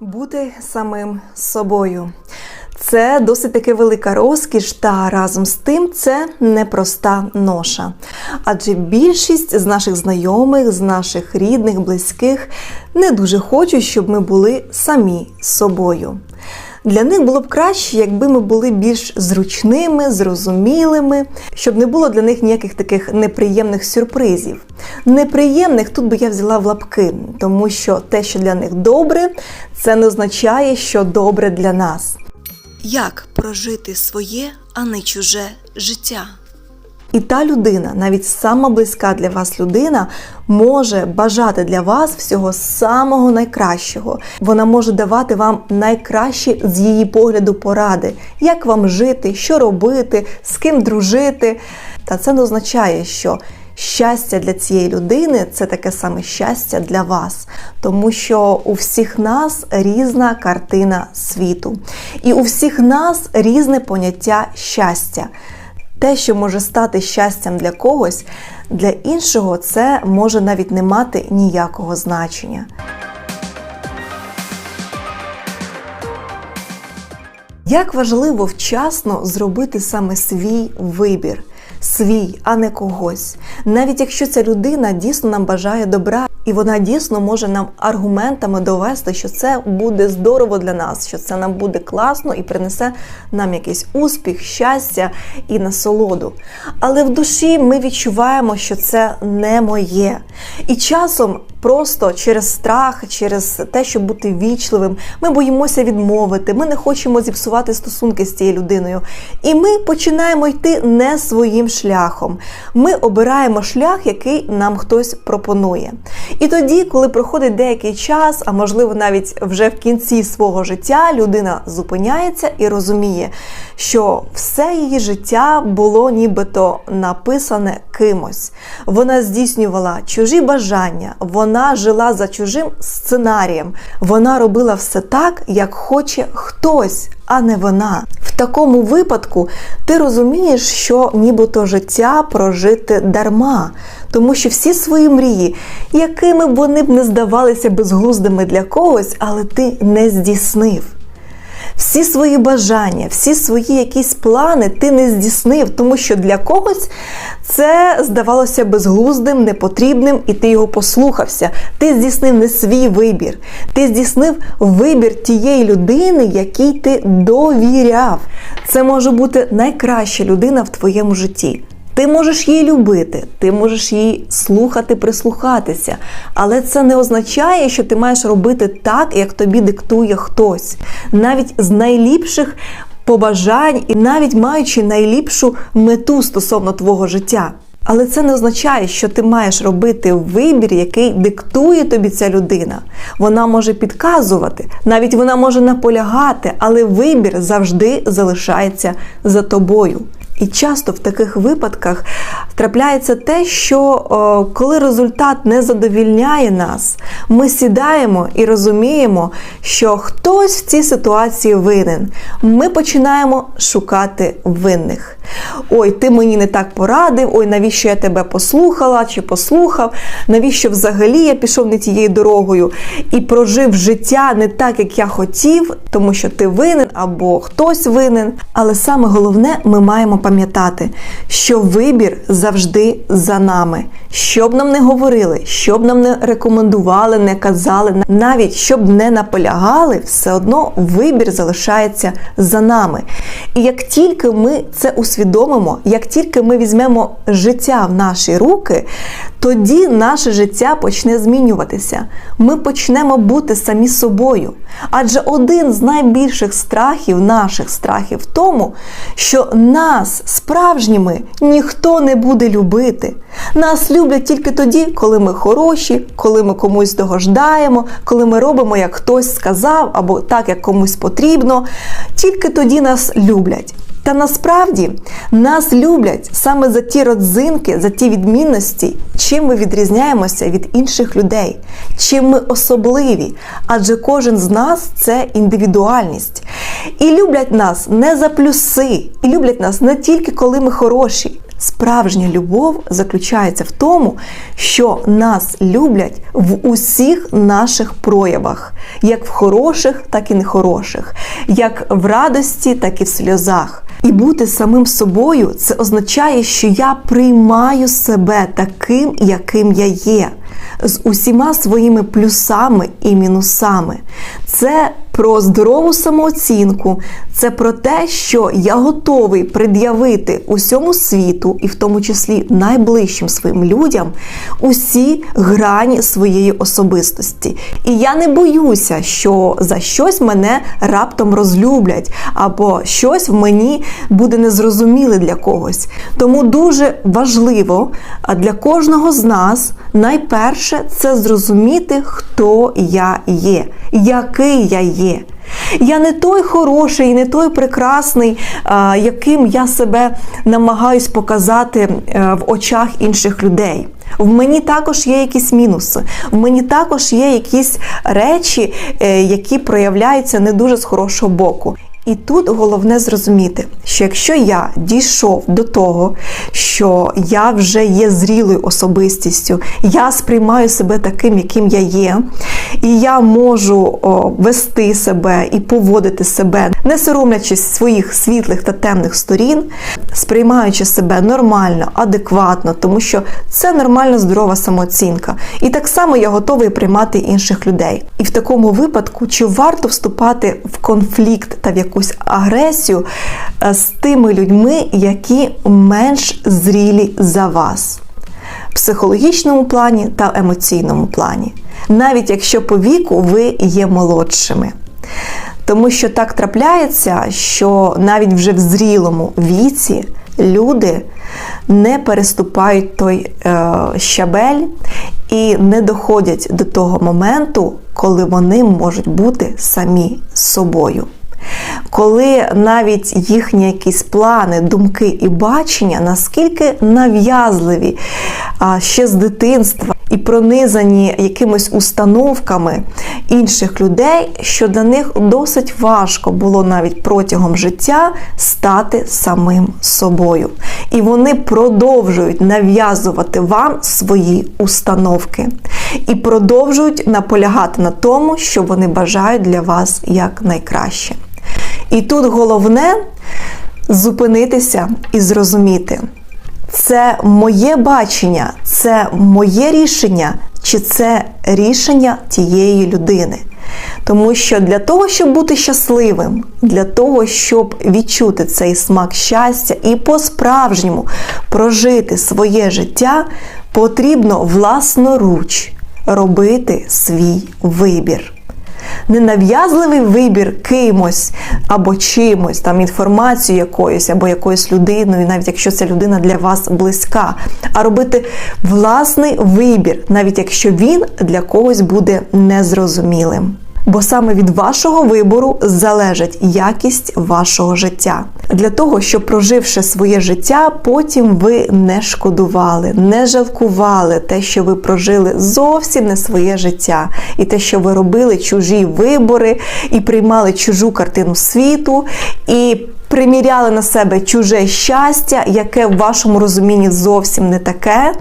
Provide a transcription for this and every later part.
Бути самим собою. Це досить таки велика розкіш, та разом з тим це непроста ноша. Адже більшість з наших знайомих, з наших рідних, близьких не дуже хочуть, щоб ми були самі собою. Для них було б краще, якби ми були більш зручними, зрозумілими, щоб не було для них ніяких таких неприємних сюрпризів. Неприємних тут би я взяла в лапки, тому що те, що для них добре, це не означає, що добре для нас. Як прожити своє, а не чуже життя? І та людина, навіть сама близька для вас людина, може бажати для вас всього самого найкращого. Вона може давати вам найкращі з її погляду поради, як вам жити, що робити, з ким дружити. Та це не означає, що щастя для цієї людини це таке саме щастя для вас, тому що у всіх нас різна картина світу, і у всіх нас різне поняття щастя. Те, що може стати щастям для когось, для іншого це може навіть не мати ніякого значення. Як важливо вчасно зробити саме свій вибір, свій, а не когось. Навіть якщо ця людина дійсно нам бажає добра, і вона дійсно може нам аргументами довести, що це буде здорово для нас, що це нам буде класно і принесе нам якийсь успіх, щастя і насолоду. Але в душі ми відчуваємо, що це не моє. І часом просто через страх, через те, щоб бути вічливим, ми боїмося відмовити, ми не хочемо зіпсувати стосунки з цією людиною. І ми починаємо йти не своїм шляхом. Ми обираємо шлях, який нам хтось пропонує. І тоді, коли проходить деякий час, а можливо навіть вже в кінці свого життя, людина зупиняється і розуміє, що все її життя було нібито написане кимось. Вона здійснювала чужі бажання, вона жила за чужим сценарієм, вона робила все так, як хоче хтось, а не вона. В такому випадку ти розумієш, що нібито життя прожити дарма, тому що всі свої мрії, якими б вони б не здавалися безглуздими для когось, але ти не здійснив. Всі свої бажання, всі свої якісь плани ти не здійснив, тому що для когось це здавалося безглуздим, непотрібним, і ти його послухався. Ти здійснив не свій вибір, ти здійснив вибір тієї людини, якій ти довіряв. Це може бути найкраща людина в твоєму житті. Ти можеш її любити, ти можеш її слухати, прислухатися, але це не означає, що ти маєш робити так, як тобі диктує хтось. Навіть з найліпших побажань і навіть маючи найліпшу мету стосовно твого життя. Але це не означає, що ти маєш робити вибір, який диктує тобі ця людина. Вона може підказувати, навіть вона може наполягати, але вибір завжди залишається за тобою. І часто в таких випадках трапляється те, що коли результат не задовільняє нас, ми сідаємо і розуміємо, що хтось в цій ситуації винен. Ми починаємо шукати винних. Ой, ти мені не так порадив, ой, навіщо я тебе послухала чи послухав, навіщо взагалі я пішов не тією дорогою і прожив життя не так, як я хотів, тому що ти винен або хтось винен. Але саме головне, ми маємо пам'ятати, що вибір завжди за нами. Що б нам не говорили, що б нам не рекомендували, не казали, навіть щоб не наполягали, все одно вибір залишається за нами. І як тільки ми це усвідомимо, як тільки ми візьмемо життя в наші руки, тоді наше життя почне змінюватися. Ми почнемо бути самі собою. Адже один з найбільших страхів, наших страхів в тому, що нас справжніми ніхто не буде любити. Нас люблять тільки тоді, коли ми хороші, коли ми комусь догождаємо, коли ми робимо, як хтось сказав, або так, як комусь потрібно. Тільки тоді нас люблять. Та насправді нас люблять саме за ті родзинки, за ті відмінності, чим ми відрізняємося від інших людей, чим ми особливі, адже кожен з нас це індивідуальність. І люблять нас не за плюси, і люблять нас не тільки коли ми хороші. Справжня любов заключається в тому, що нас люблять в усіх наших проявах, як в хороших, так і нехороших, як в радості, так і в сльозах. І бути самим собою це означає, що я приймаю себе таким, яким я є, з усіма своїми плюсами і мінусами. Це про здорову самооцінку, це про те, що я готовий пред'явити усьому світу, і в тому числі найближчим своїм людям, усі грані своєї особистості. І я не боюся, що за щось мене раптом розлюблять, або щось в мені буде незрозуміле для когось. Тому дуже важливо для кожного з нас найперше це зрозуміти, хто я є, який я є. Я не той хороший, не той прекрасний, яким я себе намагаюсь показати е, в очах інших людей. В мені також є якісь мінуси, в мені також є якісь речі, е, які проявляються не дуже з хорошого боку. І тут головне зрозуміти, що якщо я дійшов до того, що я вже є зрілою особистістю, я сприймаю себе таким, яким я є, і я можу о, вести себе і поводити себе, не соромлячись своїх світлих та темних сторін, сприймаючи себе нормально, адекватно, тому що це нормальна здорова самооцінка. І так само я готовий приймати інших людей. І в такому випадку, чи варто вступати в конфлікт та в яку якусь агресію е, з тими людьми, які менш зрілі за вас. В психологічному плані та емоційному плані, навіть якщо по віку ви є молодшими. Тому що так трапляється, що навіть вже в зрілому віці люди не переступають той е, щабель і не доходять до того моменту, коли вони можуть бути самі собою коли навіть їхні якісь плани, думки і бачення наскільки нав'язливі ще з дитинства і пронизані якимись установками інших людей, що для них досить важко було навіть протягом життя стати самим собою. І вони продовжують нав'язувати вам свої установки і продовжують наполягати на тому, що вони бажають для вас як найкраще. І тут головне зупинитися і зрозуміти, це моє бачення, це моє рішення, чи це рішення тієї людини. Тому що для того, щоб бути щасливим, для того, щоб відчути цей смак щастя і по-справжньому прожити своє життя, потрібно власноруч робити свій вибір ненав'язливий вибір кимось або чимось, там інформацією якоюсь, або якоюсь людиною, навіть якщо ця людина для вас близька, а робити власний вибір, навіть якщо він для когось буде незрозумілим бо саме від вашого вибору залежить якість вашого життя. Для того, щоб проживши своє життя, потім ви не шкодували, не жалкували те, що ви прожили зовсім не своє життя, і те, що ви робили чужі вибори, і приймали чужу картину світу, і приміряли на себе чуже щастя, яке в вашому розумінні зовсім не таке.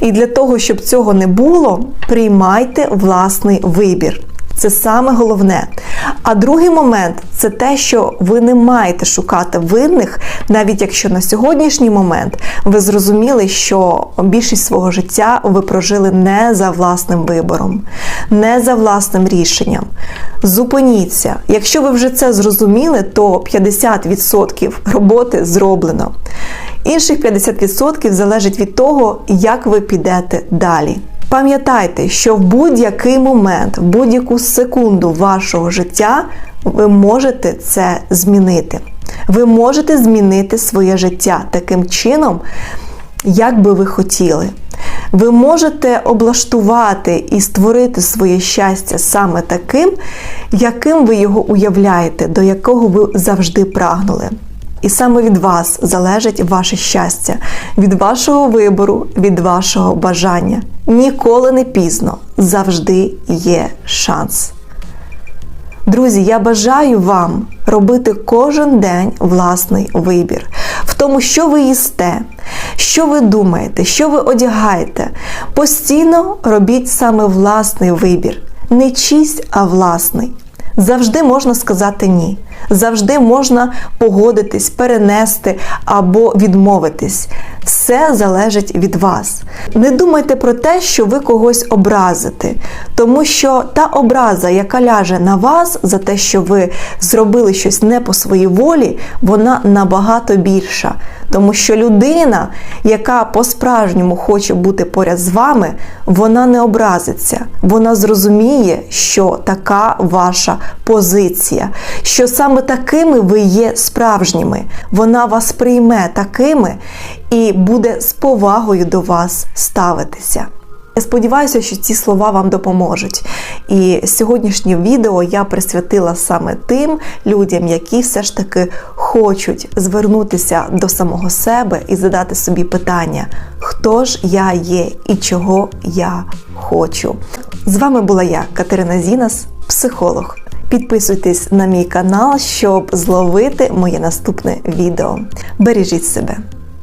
І для того, щоб цього не було, приймайте власний вибір. Це саме головне. А другий момент це те, що ви не маєте шукати винних, навіть якщо на сьогоднішній момент ви зрозуміли, що більшість свого життя ви прожили не за власним вибором, не за власним рішенням. Зупиніться. Якщо ви вже це зрозуміли, то 50% роботи зроблено. Інших 50% залежить від того, як ви підете далі. Пам'ятайте, що в будь-який момент, в будь-яку секунду вашого життя ви можете це змінити. Ви можете змінити своє життя таким чином, як би ви хотіли. Ви можете облаштувати і створити своє щастя саме таким, яким ви його уявляєте, до якого ви завжди прагнули. І саме від вас залежить ваше щастя, від вашого вибору, від вашого бажання. Ніколи не пізно, завжди є шанс. Друзі, я бажаю вам робити кожен день власний вибір в тому, що ви їсте, що ви думаєте, що ви одягаєте. Постійно робіть саме власний вибір. Не чийсь, а власний. Завжди можна сказати ні. Завжди можна погодитись, перенести або відмовитись. Все залежить від вас. Не думайте про те, що ви когось образите, тому що та образа, яка ляже на вас за те, що ви зробили щось не по своїй волі, вона набагато більша. Тому що людина, яка по-справжньому хоче бути поряд з вами, вона не образиться. Вона зрозуміє, що така ваша позиція, що саме такими ви є справжніми. Вона вас прийме такими і буде з повагою до вас ставитися. Я сподіваюся, що ці слова вам допоможуть. І сьогоднішнє відео я присвятила саме тим людям, які все ж таки хочуть звернутися до самого себе і задати собі питання, хто ж я є і чого я хочу. З вами була я, Катерина Зінас, психолог. Підписуйтесь на мій канал, щоб зловити моє наступне відео. Бережіть себе.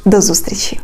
До зустрічі!